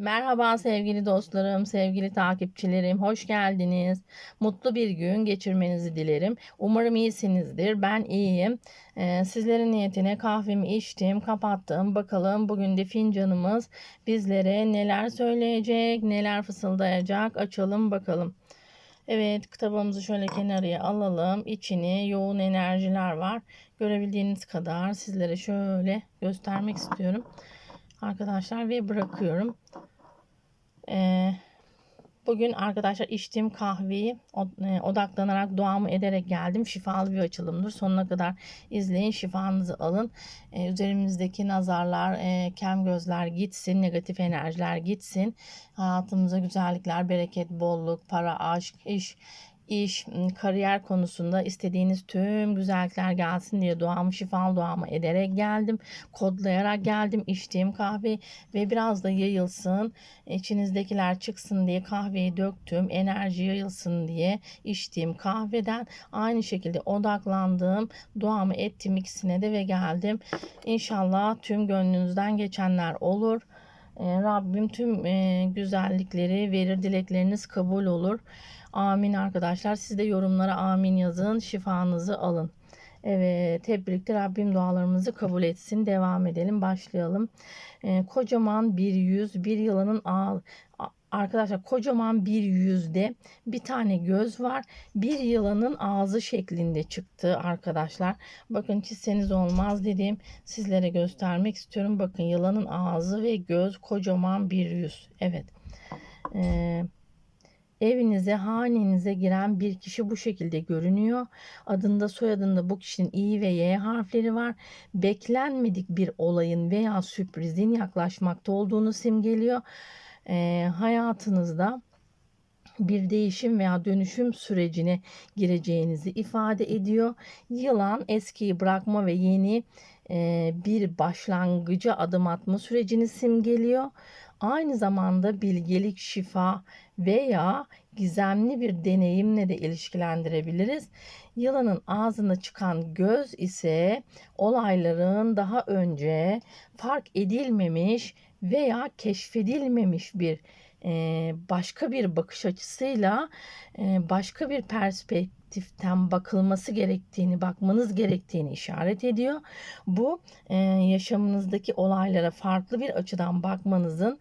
Merhaba sevgili dostlarım, sevgili takipçilerim, hoş geldiniz. Mutlu bir gün geçirmenizi dilerim. Umarım iyisinizdir. Ben iyiyim. Ee, sizlerin niyetine kahvemi içtim, kapattım. Bakalım bugün de fincanımız bizlere neler söyleyecek, neler fısıldayacak. Açalım bakalım. Evet, kitabımızı şöyle kenarıya alalım. İçini yoğun enerjiler var. Görebildiğiniz kadar sizlere şöyle göstermek istiyorum arkadaşlar ve bırakıyorum. Ee, bugün arkadaşlar içtiğim kahveyi e, odaklanarak duamı ederek geldim. Şifalı bir açılımdır. Sonuna kadar izleyin. Şifanızı alın. Ee, üzerimizdeki nazarlar, e, kem gözler gitsin. Negatif enerjiler gitsin. Hayatımıza güzellikler, bereket, bolluk, para, aşk, iş, iş, kariyer konusunda istediğiniz tüm güzellikler gelsin diye duamı şifalı duamı ederek geldim. Kodlayarak geldim. içtiğim kahve ve biraz da yayılsın. içinizdekiler çıksın diye kahveyi döktüm. Enerji yayılsın diye içtiğim kahveden aynı şekilde odaklandım. Duamı ettim ikisine de ve geldim. İnşallah tüm gönlünüzden geçenler olur. Rabbim tüm güzellikleri verir, dilekleriniz kabul olur. Amin arkadaşlar. Siz de yorumlara amin yazın. Şifanızı alın. Evet hep birlikte Rabbim dualarımızı kabul etsin. Devam edelim. Başlayalım. Ee, kocaman bir yüz bir yılanın ağ, Arkadaşlar kocaman bir yüzde bir tane göz var. Bir yılanın ağzı şeklinde çıktı arkadaşlar. Bakın çizseniz olmaz dediğim sizlere göstermek istiyorum. Bakın yılanın ağzı ve göz kocaman bir yüz. Evet. Eee Evinize, hanenize giren bir kişi bu şekilde görünüyor. Adında, soyadında bu kişinin İ ve Y harfleri var. Beklenmedik bir olayın veya sürprizin yaklaşmakta olduğunu simgeliyor. E, hayatınızda bir değişim veya dönüşüm sürecine gireceğinizi ifade ediyor. Yılan eskiyi bırakma ve yeni e, bir başlangıca adım atma sürecini simgeliyor. Aynı zamanda bilgelik, şifa veya gizemli bir deneyimle de ilişkilendirebiliriz. Yılanın ağzına çıkan göz ise olayların daha önce fark edilmemiş veya keşfedilmemiş bir başka bir bakış açısıyla başka bir perspektiften bakılması gerektiğini, bakmanız gerektiğini işaret ediyor. Bu yaşamınızdaki olaylara farklı bir açıdan bakmanızın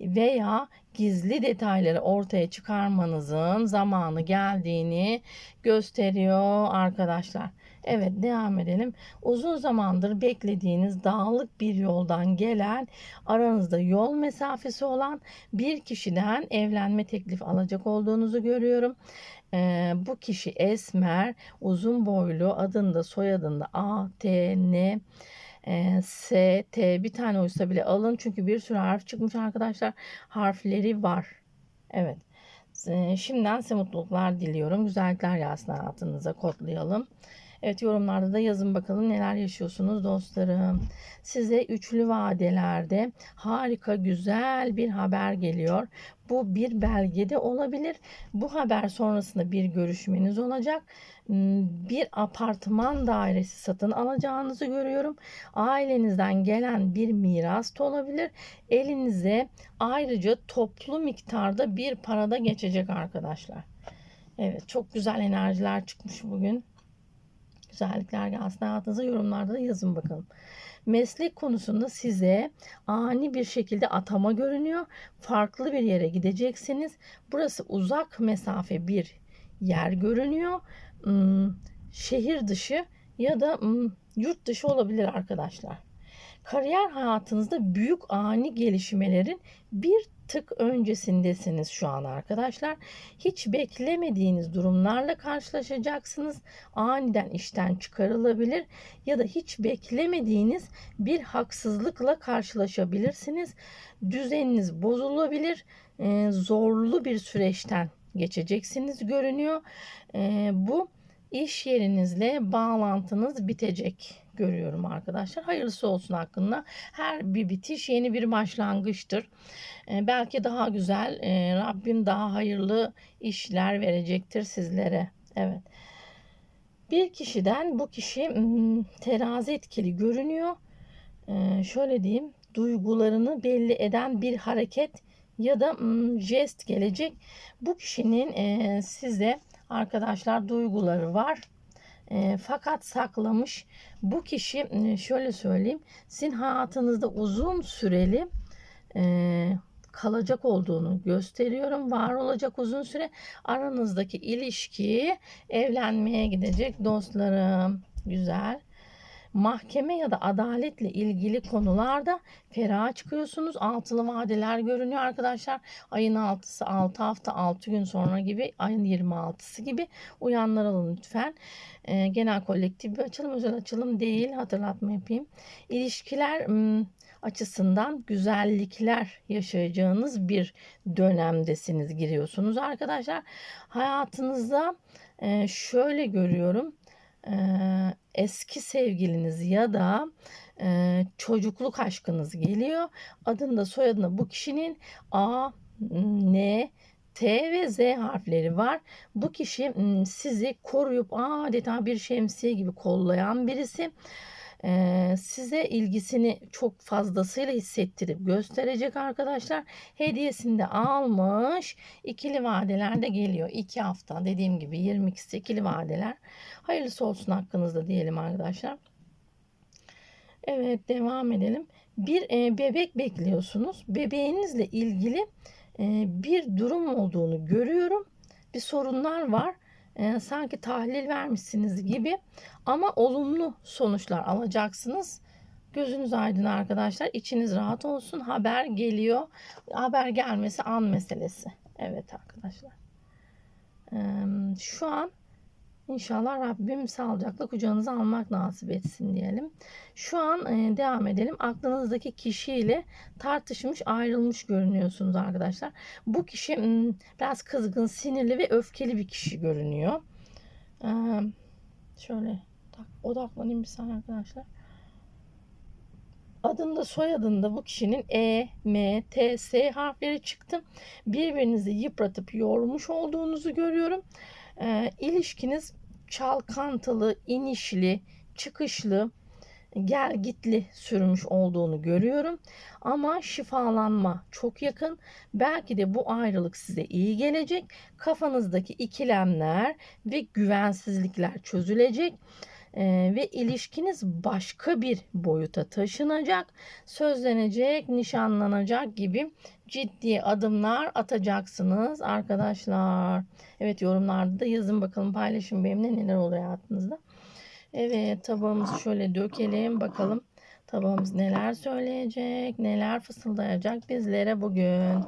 veya gizli detayları ortaya çıkarmanızın zamanı geldiğini gösteriyor arkadaşlar. Evet devam edelim. Uzun zamandır beklediğiniz dağlık bir yoldan gelen aranızda yol mesafesi olan bir kişiden evlenme teklif alacak olduğunuzu görüyorum. Ee, bu kişi esmer, uzun boylu, adında soyadında A, T, N, e, S, T bir tane oysa bile alın. Çünkü bir sürü harf çıkmış arkadaşlar. Harfleri var. Evet. E, şimdiden size mutluluklar diliyorum. Güzellikler gelsin hayatınıza kodlayalım. Evet yorumlarda da yazın bakalım neler yaşıyorsunuz dostlarım. Size üçlü vadelerde harika güzel bir haber geliyor. Bu bir belgede olabilir. Bu haber sonrasında bir görüşmeniz olacak. Hmm, bir apartman dairesi satın alacağınızı görüyorum. Ailenizden gelen bir miras da olabilir. Elinize ayrıca toplu miktarda bir parada geçecek arkadaşlar. Evet çok güzel enerjiler çıkmış bugün güzellikler gelsin hayatınıza yorumlarda da yazın bakalım. Meslek konusunda size ani bir şekilde atama görünüyor. Farklı bir yere gideceksiniz. Burası uzak mesafe bir yer görünüyor. Hmm, şehir dışı ya da hmm, yurt dışı olabilir arkadaşlar. Kariyer hayatınızda büyük ani gelişmelerin bir tık öncesindesiniz şu an arkadaşlar. Hiç beklemediğiniz durumlarla karşılaşacaksınız. Aniden işten çıkarılabilir ya da hiç beklemediğiniz bir haksızlıkla karşılaşabilirsiniz. Düzeniniz bozulabilir. Zorlu bir süreçten geçeceksiniz görünüyor. Bu iş yerinizle bağlantınız bitecek görüyorum arkadaşlar. Hayırlısı olsun hakkında. Her bir bitiş yeni bir başlangıçtır. Ee, belki daha güzel, e, Rabbim daha hayırlı işler verecektir sizlere. Evet. Bir kişiden bu kişi hmm, terazi etkili görünüyor. Ee, şöyle diyeyim, duygularını belli eden bir hareket ya da mm, jest gelecek. Bu kişinin e, size arkadaşlar duyguları var. E, fakat saklamış. Bu kişi e, şöyle söyleyeyim. Sizin hayatınızda uzun süreli e, kalacak olduğunu gösteriyorum. Var olacak uzun süre aranızdaki ilişki evlenmeye gidecek dostlarım. Güzel. Mahkeme ya da adaletle ilgili konularda ferah çıkıyorsunuz. Altılı vadeler görünüyor arkadaşlar. Ayın 6'sı 6 hafta 6 gün sonra gibi ayın 26'sı gibi uyanlar alın lütfen. Ee, genel kolektif bir açılım özel açılım değil hatırlatma yapayım. İlişkiler ım, açısından güzellikler yaşayacağınız bir dönemdesiniz giriyorsunuz arkadaşlar. Hayatınızda e, şöyle görüyorum. Eski sevgiliniz ya da e, çocukluk aşkınız geliyor. Adında soyadında bu kişinin A, N, T ve Z harfleri var. Bu kişi sizi koruyup adeta bir şemsiye gibi kollayan birisi. Size ilgisini çok fazlasıyla hissettirip gösterecek arkadaşlar. Hediyesini de almış. İkili vadelerde geliyor. 2 hafta dediğim gibi 22'si ikili vadeler. Hayırlısı olsun hakkınızda diyelim arkadaşlar. Evet devam edelim. Bir e, bebek bekliyorsunuz. Bebeğinizle ilgili e, bir durum olduğunu görüyorum. Bir sorunlar var. E, sanki tahlil vermişsiniz gibi ama olumlu sonuçlar alacaksınız. Gözünüz aydın arkadaşlar. İçiniz rahat olsun. Haber geliyor. Haber gelmesi an meselesi. Evet arkadaşlar. E, şu an İnşallah Rabbim sağlıcakla kucağınıza almak nasip etsin diyelim. Şu an e, devam edelim. Aklınızdaki kişiyle tartışmış, ayrılmış görünüyorsunuz arkadaşlar. Bu kişi m, biraz kızgın, sinirli ve öfkeli bir kişi görünüyor. E, şöyle odaklanayım bir saniye arkadaşlar. Adında soyadında bu kişinin E, M, T, S harfleri çıktı. Birbirinizi yıpratıp yormuş olduğunuzu görüyorum. E, ilişkiniz çalkantılı, inişli, çıkışlı, gel gitli sürmüş olduğunu görüyorum. Ama şifalanma çok yakın. Belki de bu ayrılık size iyi gelecek. Kafanızdaki ikilemler ve güvensizlikler çözülecek. Ee, ve ilişkiniz başka bir boyuta taşınacak, sözlenecek, nişanlanacak gibi ciddi adımlar atacaksınız arkadaşlar. Evet yorumlarda da yazın bakalım paylaşın benimle neler oluyor hayatınızda. Evet tabağımızı şöyle dökelim bakalım tabağımız neler söyleyecek, neler fısıldayacak bizlere bugün.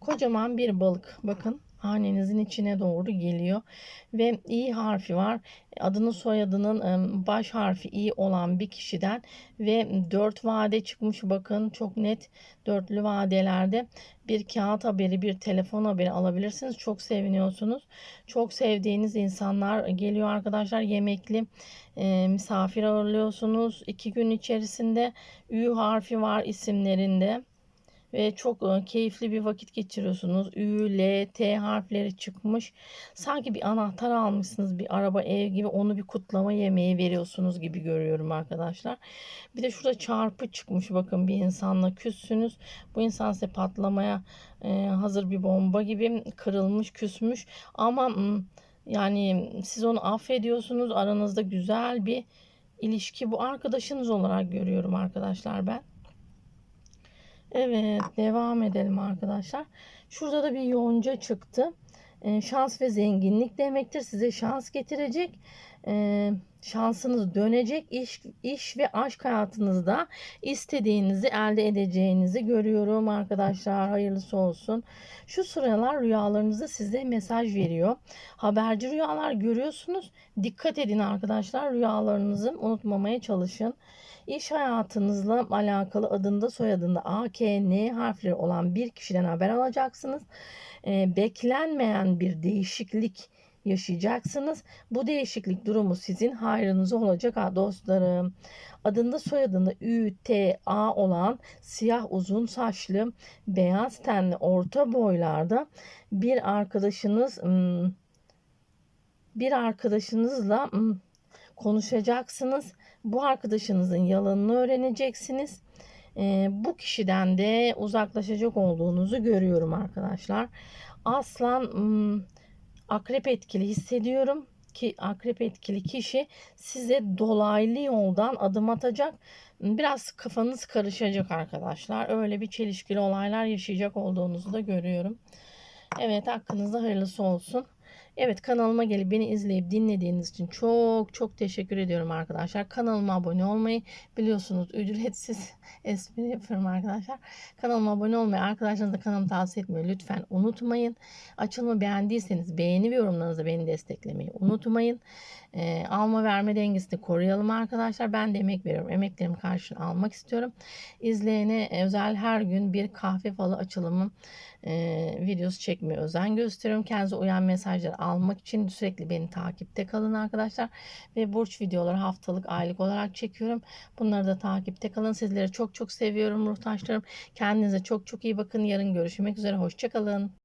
Kocaman bir balık bakın hanenizin içine doğru geliyor ve i harfi var. Adının soyadının baş harfi i olan bir kişiden ve dört vade çıkmış bakın çok net dörtlü vadelerde bir kağıt haberi bir telefon haberi alabilirsiniz. Çok seviniyorsunuz. Çok sevdiğiniz insanlar geliyor arkadaşlar yemekli misafir ağırlıyorsunuz. iki gün içerisinde ü harfi var isimlerinde ve çok keyifli bir vakit geçiriyorsunuz. Ü, L, T harfleri çıkmış. Sanki bir anahtar almışsınız bir araba ev gibi onu bir kutlama yemeği veriyorsunuz gibi görüyorum arkadaşlar. Bir de şurada çarpı çıkmış bakın bir insanla küssünüz. Bu insan size patlamaya hazır bir bomba gibi kırılmış küsmüş ama yani siz onu affediyorsunuz aranızda güzel bir ilişki bu arkadaşınız olarak görüyorum arkadaşlar ben. Evet devam edelim arkadaşlar. Şurada da bir yonca çıktı. Ee, şans ve zenginlik demektir. Size şans getirecek. Ee, şansınız dönecek. İş, iş ve aşk hayatınızda istediğinizi elde edeceğinizi görüyorum arkadaşlar. Hayırlısı olsun. Şu sıralar rüyalarınızda size mesaj veriyor. Haberci rüyalar görüyorsunuz. Dikkat edin arkadaşlar. Rüyalarınızı unutmamaya çalışın. İş hayatınızla alakalı adında soyadında A, K, N harfleri olan bir kişiden haber alacaksınız. E, beklenmeyen bir değişiklik yaşayacaksınız. Bu değişiklik durumu sizin hayrınıza olacak ha dostlarım. Adında soyadında Ü, T, A olan siyah uzun saçlı, beyaz tenli orta boylarda bir arkadaşınız bir arkadaşınızla konuşacaksınız. Bu arkadaşınızın yalanını öğreneceksiniz. e, bu kişiden de uzaklaşacak olduğunuzu görüyorum arkadaşlar. Aslan ım, akrep etkili hissediyorum ki akrep etkili kişi size dolaylı yoldan adım atacak. Biraz kafanız karışacak arkadaşlar. Öyle bir çelişkili olaylar yaşayacak olduğunuzu da görüyorum. Evet hakkınızda hayırlısı olsun. Evet kanalıma gelip beni izleyip dinlediğiniz için çok çok teşekkür ediyorum arkadaşlar. Kanalıma abone olmayı biliyorsunuz ücretsiz espri yapıyorum arkadaşlar. Kanalıma abone olmayı arkadaşlarınızla kanalımı tavsiye etmeyi lütfen unutmayın. Açılımı beğendiyseniz beğeni ve yorumlarınızla beni desteklemeyi unutmayın. Ee, alma verme dengesini koruyalım arkadaşlar. Ben de emek veriyorum. Emeklerimi karşılığını almak istiyorum. İzleyene özel her gün bir kahve falı açılımım e, videosu çekmeye özen gösteriyorum. Kendinize uyan mesajları almak için sürekli beni takipte kalın arkadaşlar. Ve burç videoları haftalık aylık olarak çekiyorum. Bunları da takipte kalın. Sizleri çok çok seviyorum ruhtaşlarım. Kendinize çok çok iyi bakın. Yarın görüşmek üzere. Hoşçakalın.